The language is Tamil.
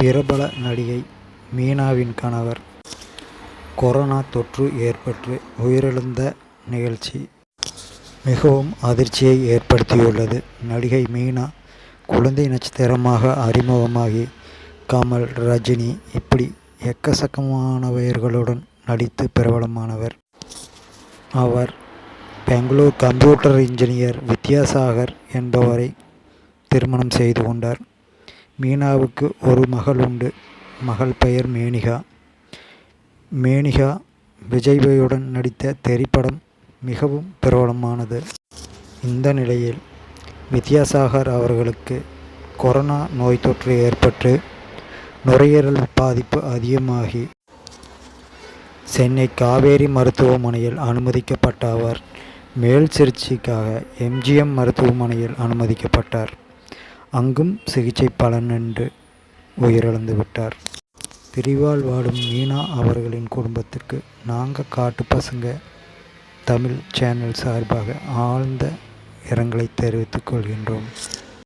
பிரபல நடிகை மீனாவின் கணவர். கொரோனா தொற்று ஏற்பட்டு உயிரிழந்த நிகழ்ச்சி மிகவும் அதிர்ச்சியை ஏற்படுத்தியுள்ளது. நடிகை மீனா குழந்தை நட்சத்திரமாக அறிமுகமாகி கமல் ரஜினி இப்படி எக்கசக்கமானவர்களுடன் நடித்து பிரபலமானவர். அவர் பெங்களூர் கம்ப்யூட்டர் இன்ஜினியர் வித்யாசாகர் என்பவரை திருமணம் செய்து கொண்டார். மீனாவுக்கு ஒரு மகள் உண்டு. மகள் பெயர் மேனிகா. மேனிகா விஜய்பையுடன் நடித்த திரைப்படம் மிகவும் பிரபலமானது. இந்த நிலையில் வித்யாசாகர் அவர்களுக்கு கொரோனா நோய் தொற்று ஏற்பட்டு நுரையீரல் பாதிப்பு அதிகமாகி சென்னை காவேரி மருத்துவமனையில் அனுமதிக்கப்பட்ட அவர் மேல் சிகிச்சைக்காக எம்ஜிஎம் மருத்துவமனையில் அனுமதிக்கப்பட்டார். அங்கும் சிகிச்சை பலனின்றி உயிரிழந்து விட்டார். பிரிவால் வாடும் மீனா அவர்களின் குடும்பத்திற்கு நாங்கள் காட்டு பசங்க. தமிழ் சேனல் சார்பாக ஆழ்ந்த இரங்கலை தெரிவித்துக் கொள்கின்றோம்.